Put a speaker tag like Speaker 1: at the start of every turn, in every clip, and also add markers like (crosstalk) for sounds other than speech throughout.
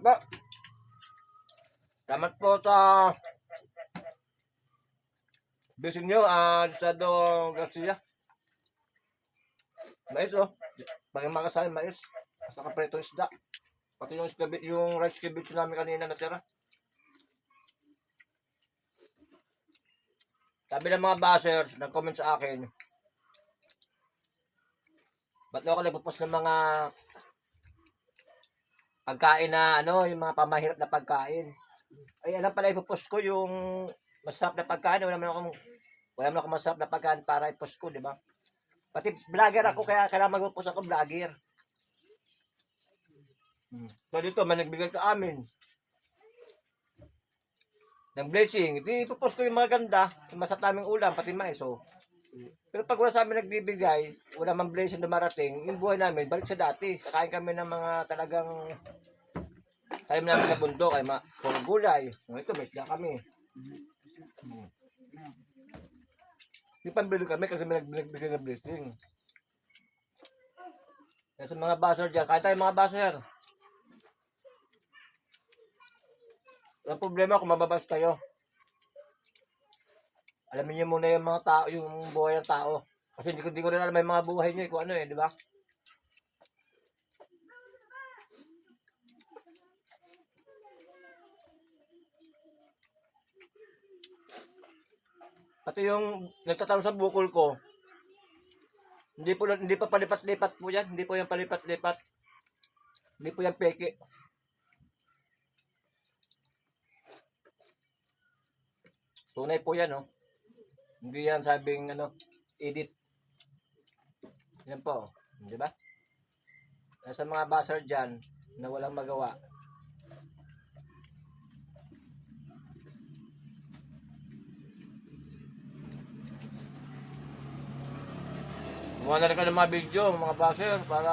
Speaker 1: Aba. Salamat po sa Bising nyo, ah, Estado Garcia. Mais, oh. Pag makasali, mais. Saka preto isda. Pati yung, yung rice cabbage namin kanina natira. Sabi ng mga bashers, nag-comment sa akin, ba't ako nagpo-post ng mga pagkain na ano, yung mga pamahirap na pagkain. Ay, alam pala ipopost ko yung masarap na pagkain. Wala naman akong, wala naman akong masarap na pagkain para ipost ko, di ba? Pati vlogger ako, kaya kailangan mag-post ako vlogger. Hmm. So dito, may nagbigay ka amin. Ng blessing. Di ipopost ko yung mga ganda, yung masarap naming ulam, pati mais, oh. Pero pag wala sa amin nagbibigay, wala mang blessing dumarating, yung buhay namin, balik sa dati. Kakain kami ng mga talagang tayo namin sa bundok ay puro gulay. Ito, may isda kami. Di pambili kami kasi may nag- nagbigay ng blessing. Kaya sa mga baser dyan, kahit tayo mga baser. Ang problema kung mababas kayo. Alamin niyo muna yung mga tao, yung buhay ng tao. Kasi hindi ko, hindi ko rin alam yung mga buhay niyo, eh, kung ano eh, di ba? Pati yung nagtatanong sa bukol ko, hindi po hindi pa palipat-lipat po yan, hindi po yan palipat-lipat. Hindi po yan peke. Tunay po yan, oh. Hindi yan sabing, ano, edit. Yan po, di ba? Nasa mga buzzer dyan na walang magawa. Gumawa na rin kayo ng mga video, mga buzzer, para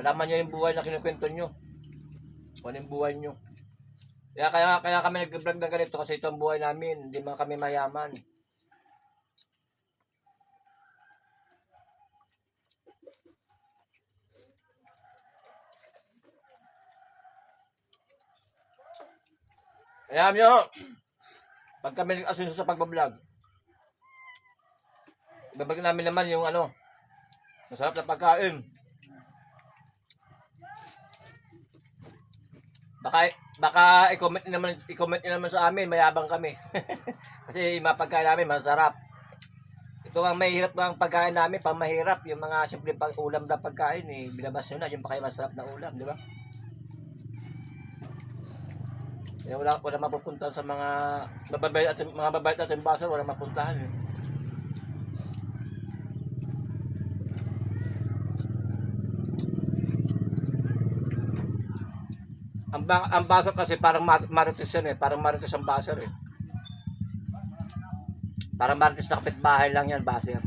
Speaker 1: malaman nyo yung buhay na kinukwento nyo. Kung ano yung buhay nyo. Kaya, kaya, kaya kami nag-vlog ng ganito kasi ito ang buhay namin. Hindi man kami mayaman. Kaya nyo, pag kami nag-asunso sa pagbablog, babagin namin naman yung ano, masarap na pagkain. Baka baka i-comment naman i-comment naman sa amin, mayabang kami. (laughs) Kasi yung mga pagkain namin masarap. Ito ang mahirap ng pagkain namin, pamahirap yung mga simple pag ulam na pagkain eh, binabas nyo na yung pa masarap na ulam, di ba? Kaya wala wala mapupuntahan sa mga mababait at mga babait at basar, wala mapuntahan eh. Ang, ba ang baso kasi parang ma- marites yan eh. Parang marites ang baser eh. Parang marites na kapitbahay lang yan, baser.